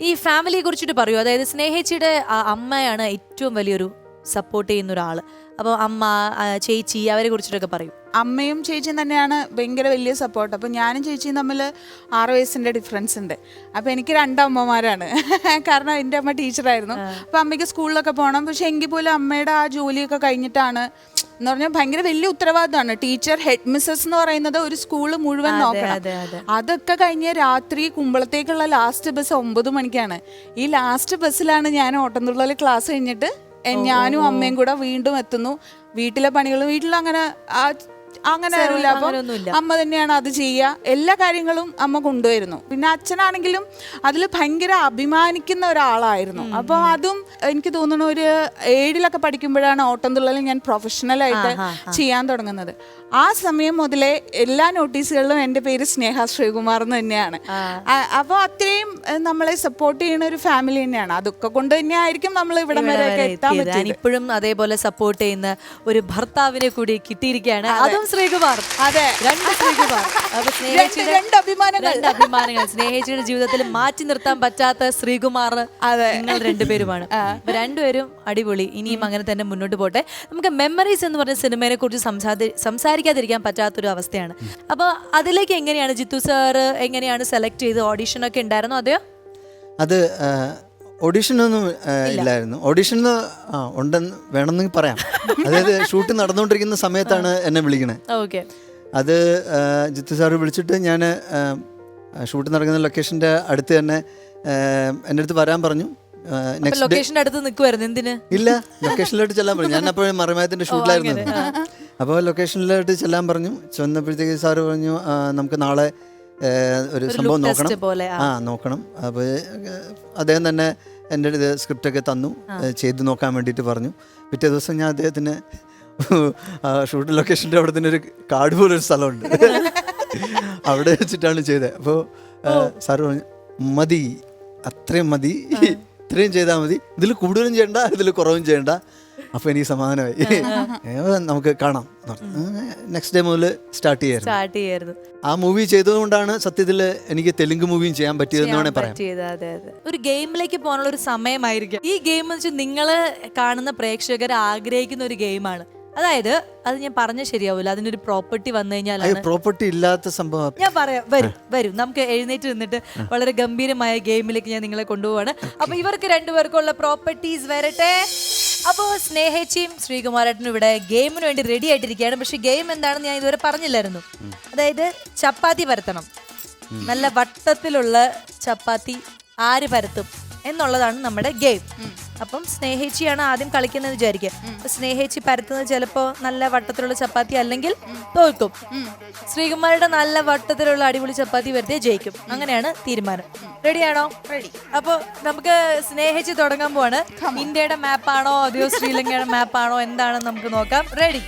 ഈ ഫാമിലിയെ കുറിച്ചിട്ട് പറയൂ. അതായത് സ്നേഹിച്ചിയുടെ അമ്മയാണ് ഏറ്റവും വലിയൊരു സപ്പോർട്ട് ചെയ്യുന്ന ഒരാൾ അപ്പോൾ അമ്മ ചേച്ചി അവരെ കുറിച്ചിട്ടൊക്കെ പറയൂ. അമ്മയും ചേച്ചിയും തന്നെയാണ് ഭയങ്കര വലിയ സപ്പോർട്ട് അപ്പം ഞാനും ചേച്ചിയും തമ്മിൽ ആറ് വയസ്സിന്റെ ഡിഫറൻസ് ഉണ്ട്. അപ്പം എനിക്ക് രണ്ടമ്മമാരാണ് കാരണം എന്റെ അമ്മ ടീച്ചറായിരുന്നു അപ്പം അമ്മയ്ക്ക് സ്കൂളിലൊക്കെ പോകണം പക്ഷേ എങ്കിൽ പോലും അമ്മയുടെ ആ ജോലിയൊക്കെ കഴിഞ്ഞിട്ടാണ് എന്ന് പറഞ്ഞാൽ ഭയങ്കര വലിയ ഉത്തരവാദിത്തമാണ് ടീച്ചർ ഹെഡ് മിസ്സസ് എന്ന് പറയുന്നത് ഒരു സ്കൂൾ മുഴുവൻ നോക്കണം. അതെ, അതെ. അതൊക്കെ കഴിഞ്ഞ് രാത്രി കുമ്പളത്തേക്കുള്ള ലാസ്റ്റ് ബസ് ഒമ്പത് മണിക്കാണ്. ഈ ലാസ്റ്റ് ബസ്സിലാണ് ഞാൻ ഓട്ടംതുള്ളൽ ക്ലാസ് കഴിഞ്ഞിട്ട് ഞാനും അമ്മയും കൂടെ വീണ്ടും എത്തുന്നു. വീട്ടിലെ പണികൾ വീട്ടിലങ്ങനെ ആ- അങ്ങനെ വരില്ല അപ്പം അമ്മ തന്നെയാണ് അത് ചെയ്യുക. എല്ലാ കാര്യങ്ങളും അമ്മ കൊണ്ടുവരുന്നു. പിന്നെ അച്ഛനാണെങ്കിലും അതിൽ ഭയങ്കര അഭിമാനിക്കുന്ന ഒരാളായിരുന്നു. അപ്പോൾ അതും എനിക്ക് തോന്നുന്നു ഒരു ഏഴിലൊക്കെ പഠിക്കുമ്പോഴാണ് ഓട്ടം തുള്ളൽ ഞാൻ പ്രൊഫഷണലായിട്ട് ചെയ്യാൻ തുടങ്ങുന്നത്. ആ സമയം മുതലേ എല്ലാ നോട്ടീസുകളിലും എന്റെ പേര് സ്നേഹ ശ്രീകുമാർ എന്ന് തന്നെയാണ്. അപ്പോൾ അത്രയും നമ്മളെ സപ്പോർട്ട് ചെയ്യുന്ന ഒരു ഫാമിലി തന്നെയാണ്. അതൊക്കെ കൊണ്ട് തന്നെയായിരിക്കും നമ്മൾ ഇവിടം വരെ എത്താൻ ഇപ്പോഴും അതേപോലെ സപ്പോർട്ട് ചെയ്യുന്ന ഒരു ഭർത്താവിനെ കൂടി കിട്ടിയിരിക്കുകയാണ്. അതും ശ്രീകുമാർ. അതെ. രണ്ട് ശ്രീകുമാർ. അപ്പൊ സ്നേഹിച്ചിയുടെ രണ്ട് അഭിമാനങ്ങൾ. രണ്ട് അഭിമാനങ്ങൾ. സ്നേഹിച്ചിയുടെ ജീവിതത്തിൽ മാറ്റി നിർത്താൻ പറ്റാത്ത ശ്രീകുമാർ അതെ. നിങ്ങൾ രണ്ടുപേരുമാണ്. അപ്പൊ രണ്ടുപേരും അടിപൊളി. ഇനിയും അങ്ങനെ തന്നെ മുന്നോട്ട് പോട്ടെ. നമുക്ക് മെമ്മറീസ് എന്ന് പറഞ്ഞ സിനിമയെ കുറിച്ച് സംസാരി സംസാരിക്കാതിരിക്കാൻ പറ്റാത്തൊരു അവസ്ഥയാണ്. അപ്പൊ അതിലേക്ക് എങ്ങനെയാണ് ജിത്തു സാർ എങ്ങനെയാണ് സെലക്ട് ചെയ്ത് ഓഡിഷൻ ഒക്കെ ഉണ്ടായിരുന്നോ? അതെയോ? അത് ഓഡിഷനൊന്നും ഇല്ലായിരുന്നു. ഓഡിഷൻ ഉണ്ടെന്ന് വേണമെന്ന് പറയാം. അതായത് ഷൂട്ട് നടന്നുകൊണ്ടിരിക്കുന്ന സമയത്താണ് എന്നെ വിളിക്കണേ അത് ജിത്തു സാറ് വിളിച്ചിട്ട് ഞാൻ ഷൂട്ട് നടക്കുന്ന ലൊക്കേഷന്റെ അടുത്ത് തന്നെ എന്റെ അടുത്ത് വരാൻ പറഞ്ഞു. ലൊക്കേഷന്റെ അടുത്ത് നിൽക്കുമായിരുന്നു എന്തിന്? ഇല്ല ലൊക്കേഷനിലോട്ട് ചെല്ലാൻ പറഞ്ഞു. ഞാൻ അപ്പോഴും മറിമായത്തിന്റെ ഷൂട്ടിലായിരുന്നു. അപ്പോൾ ലൊക്കേഷനിലോട്ട് ചെല്ലാൻ പറഞ്ഞു. ചെന്നപ്പോഴത്തേക്ക് സാറ് പറഞ്ഞു നമുക്ക് നാളെ ഒരു സംഭവം നോക്കണം. ആ. നോക്കണം. അപ്പോൾ അദ്ദേഹം തന്നെ എന്റെ ഇത് സ്ക്രിപ്റ്റൊക്കെ തന്നു ചെയ്തു ചെയ്ത് നോക്കാൻ വേണ്ടിയിട്ട് പറഞ്ഞു. പിറ്റേ ദിവസം ഞാൻ അദ്ദേഹത്തിന് ഷൂട്ട് ലൊക്കേഷന്റെ അവിടെ തന്നെ ഒരു കാട് പോലൊരു സ്ഥലമുണ്ട്. അവിടെ വെച്ചിട്ടാണ് ചെയ്തത്. അപ്പോൾ സാറ് പറഞ്ഞു മതി അത്രയും മതി. ഇത്രയും ചെയ്താൽ മതി. ഇതിൽ കൂടുതലും ചെയ്യണ്ട ഇതിൽ കുറവും ചെയ്യണ്ട. അപ്പോൾ എനിക്ക് സമാധാനമായി. നമുക്ക് കാണാം. നെക്സ്റ്റ് ഡേ മുതൽ സ്റ്റാർട്ട് ചെയ്യായിരുന്നു. സ്റ്റാർട്ട് ചെയ്യായിരുന്നു. ആ മൂവി ചെയ്തതുകൊണ്ടാണ് സത്യത്തിൽ എനിക്ക് തെലുങ്ക് മൂവിയും ചെയ്യാൻ പറ്റിയതെന്ന് വേണേ പറയാം. ഒരു ഗെയിമിലേക്ക് പോകാനുള്ള ഒരു സമയമായിരിക്കും. ഈ ഗെയിം എന്ന് വെച്ചാൽ നിങ്ങൾ കാണുന്ന പ്രേക്ഷകർ ആഗ്രഹിക്കുന്ന ഒരു ഗെയിമാണ് അതായത് അത് ഞാൻ പറഞ്ഞ ശരിയാവില്ല അതിനൊരു പ്രോപ്പർട്ടി വന്നു കഴിഞ്ഞാൽ പ്രോപ്പർട്ടി ഇല്ലാത്ത സംഭവം. ഞാൻ പറയാം വരും വരും. നമുക്ക് എഴുന്നേറ്റ് നിന്നിട്ട് വളരെ ഗംഭീരമായ ഗെയിമിലേക്ക് ഞാൻ നിങ്ങളെ കൊണ്ടുപോവാണ്. അപ്പൊ ഇവർക്ക് രണ്ടുപേർക്കുള്ള പ്രോപ്പർട്ടീസ് വരട്ടെ. അപ്പോൾ സ്നേഹച്ചിയും ശ്രീകുമാരേട്ടനും ഇവിടെ ഗെയിമിന് വേണ്ടി റെഡി ആയിട്ടിരിക്കുകയാണ്. പക്ഷെ ഗെയിം എന്താണെന്ന് ഞാൻ ഇതുവരെ പറഞ്ഞില്ലായിരുന്നു. അതായത് ചപ്പാത്തി പരത്തണം. നല്ല വട്ടത്തിലുള്ള ചപ്പാത്തി ആര് പരത്തും എന്നുള്ളതാണ് നമ്മുടെ ഗെയിം. അപ്പം സ്നേഹിച്ചിയാണ് ആദ്യം കളിക്കുന്നത് വിചാരിക്കുക. അപ്പൊ സ്നേഹിച്ചി പരത്തുന്നത് ചിലപ്പോ നല്ല വട്ടത്തിലുള്ള ചപ്പാത്തി അല്ലെങ്കിൽ തോൽക്കും. ശ്രീകുമാരുടെ നല്ല വട്ടത്തിലുള്ള അടിപൊളി ചപ്പാത്തി വരുത്തിയ ജയിക്കും. അങ്ങനെയാണ് തീരുമാനം. റെഡിയാണോ റെഡി അപ്പൊ നമുക്ക് സ്നേഹിച്ച് തുടങ്ങാൻ പോവാണ്. ഇന്ത്യയുടെ മാപ്പാണോ അതെയോ ശ്രീലങ്കയുടെ മാപ്പാണോ എന്താണെന്ന് നമുക്ക് നോക്കാം. റെഡി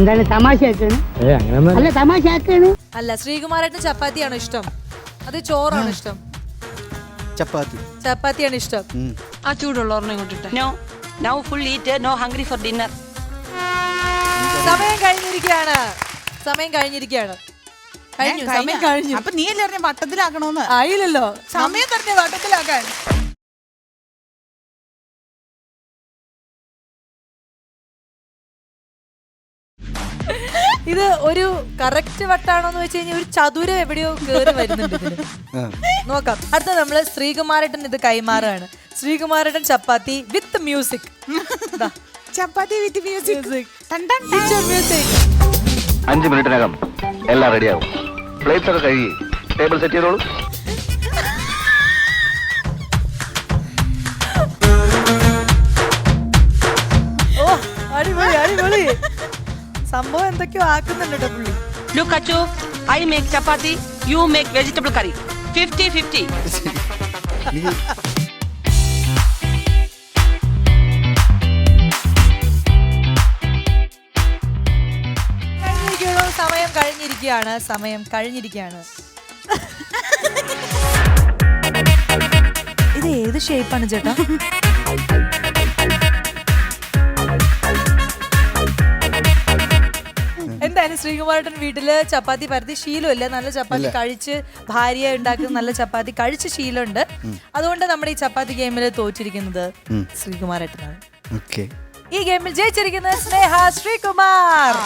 എന്താണ് തമാശയാക്കാണ് അല്ല തമാശയാക്കാണ് അല്ല ശ്രീകുമാരേട്ടന് ചപ്പാത്തിയാണോ ഇഷ്ടം? അത് ചോറാണ് ഇഷ്ടം? ചപ്പാത്തി. ചപ്പാത്തിയാണ് ഇഷ്ടം. ആ ചൂടുള്ള ഒരെണ്ണം ഇങ്ങോട്ടിട്ട് no now full eat no hungry for dinner സമയം കഴിഞ്ഞിരിക്കുകയാണ്. സമയം കഴിഞ്ഞിരിക്കുകയാണ്. കഴിഞ്ഞു സമയം കഴിഞ്ഞു. അപ്പൊ നീ അല്ലേ പറഞ്ഞ വട്ടത്തിലാക്കണോന്ന്? ആയില്ലല്ലോ സമയം തന്നെ വട്ടത്തിലാക്കാൻ. ഇത് ഒരു കറക്റ്റ് വട്ടാണോ എന്ന് വെച്ച് കഴിഞ്ഞാൽ ഒരു ചതുരം എവിടെയോ കേറി വരുന്നുണ്ട് നോക്കാം. അടുത്ത നമ്മൾ ശ്രീകുമാരേട്ടൻ ഇത് കൈമാറുകയാണ് ശ്രീകുമാരേട്ടൻ chapati with music. Chapati with music. Music. അഞ്ച് മിനിറ്റിനകം എല്ലാം റെഡിയാവും പ്ലേറ്റ്സ് ഒക്കെ കഴുകി ടേബിൾ സെറ്റ് ചെയ്തോളൂ. സംഭവം എന്തൊക്കെയോ ആക്കുന്നുണ്ട് കേട്ടോ പുള്ളി. Look Achu I make chapati you make vegetable curry fifty fifty എനിക്ക് കഴിഞ്ഞിരിക്കുന്നു സമയം കഴിഞ്ഞിരിക്കുകയാണ് സമയം കഴിഞ്ഞിരിക്കുകയാണ്. ഇത് ഏത് ഷേപ്പാണ് ചേട്ടാ? ശ്രീകുമാരേട്ടൻ വീട്ടിൽ ചപ്പാത്തി പരത്തി ശീലമില്ല. നല്ല ചപ്പാത്തി കഴിച്ച് ഭാര്യ ഉണ്ടാക്കുന്ന നല്ല ചപ്പാത്തി കഴിച്ച് ശീലമുണ്ട്. അതുകൊണ്ട് നമ്മുടെ ഈ ചപ്പാത്തി ഗെയിമിൽ തോറ്റിരിക്കുന്നത് ശ്രീകുമാരേട്ടനാണ്. ഓക്കെ. ഈ ഗെയിമിൽ ജയിച്ചിരിക്കുന്നത് സ്നേഹ ശ്രീകുമാർ.